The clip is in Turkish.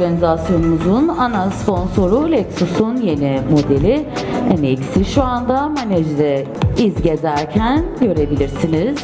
organizasyonumuzun ana sponsoru Lexus'un yeni modeli NX'i şu anda manejde iz gezerken görebilirsiniz.